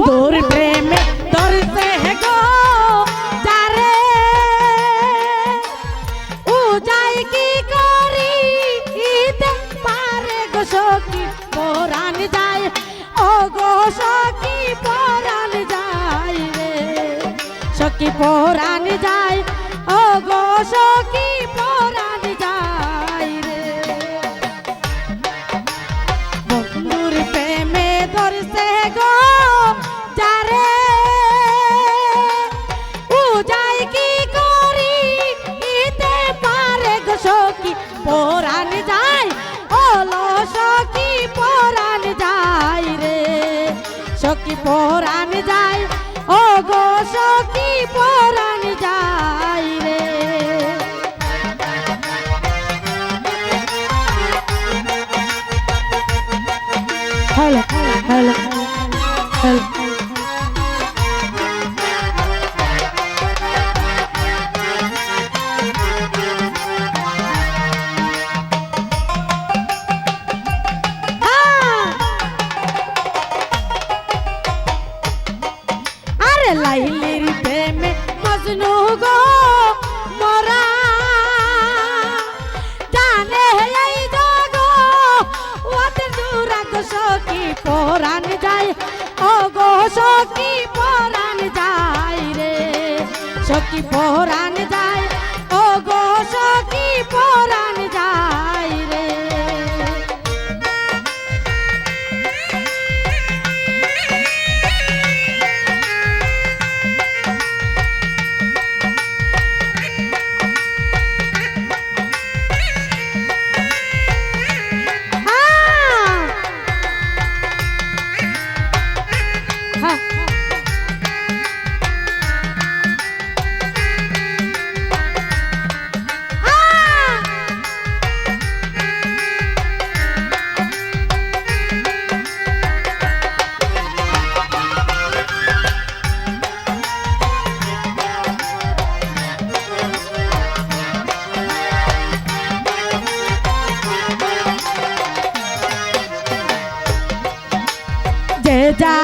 বন্ধুর প্রেমে ধরতে গো, যারে। ও যাই কি করি ইতে পারে গো সখী, পরাণ যায়। ও গো সখী, পরাণ যায় রে। সখী, পরাণ যায়। ও গো সখী পরাণ যায় ওলো সখী পরাণ যায় রে? সখী পরাণ যায় ও গো সখী পরাণ যায় পরাণ যায় ও গো সখী পরাণ যায় রে। সখী পরাণ die.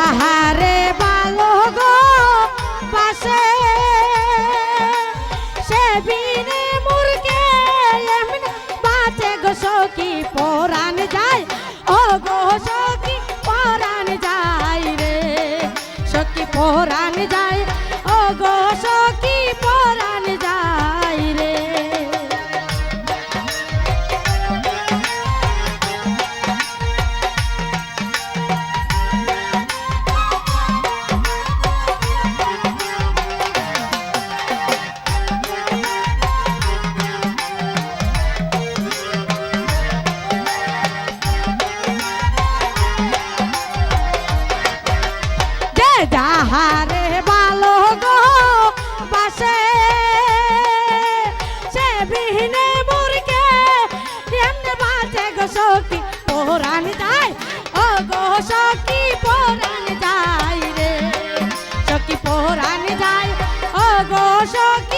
পরাণ যায়। ও গো সখী পরাণ যায় রে। সখী পরাণ যায়। ও গো সখী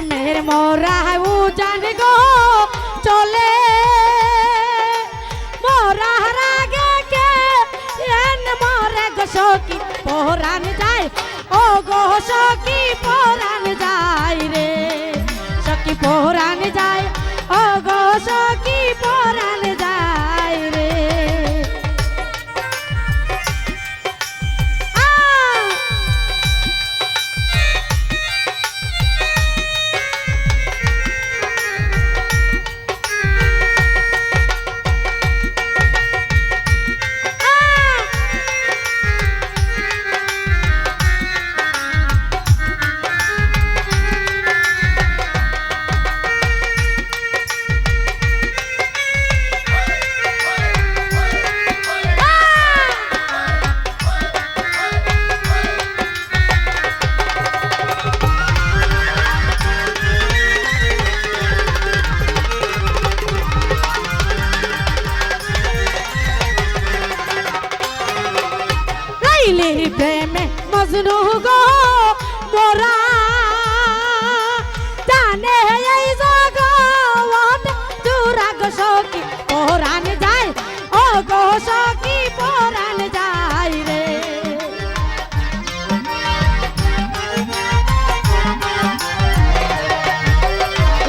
প্রেমের মোরা উজান গো, চলে। মোরা রাগে কে এন মরে গো সখী, পরাণ যায়। ও গো সখী, পরাণ যায় রে। সখী, পরাণ যায়।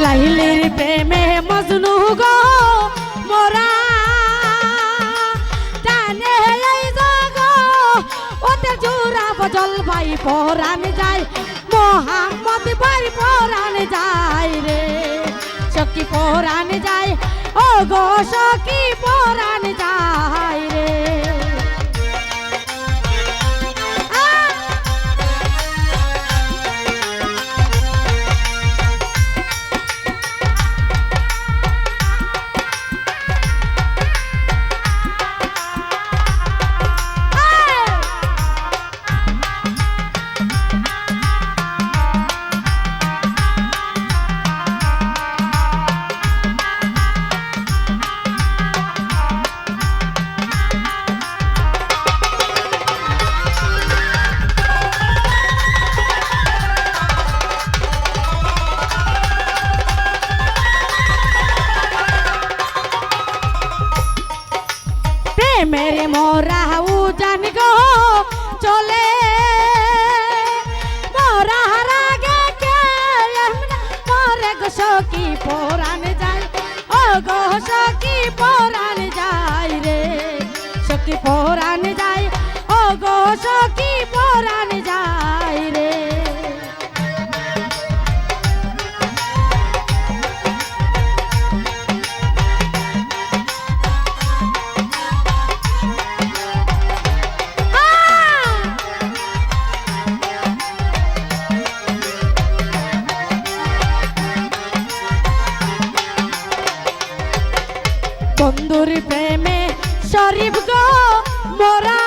লাইলির প্রেমে মজনু গো, মোরা টানে হেলাই গো ওতে জোড়া বজল ভাই পরান যায়, মোহাম্মদ ভাই পরান যায় রে। সখী পরান যায়, ও গো সখী পরান সখী পরাণ যায়। ও গো সখী পরাণ যায় রে। সখী পরাণ যায়। ও গো সখী পরাণ যায় সুন্দর প্রেমে শরীফ গো মোরা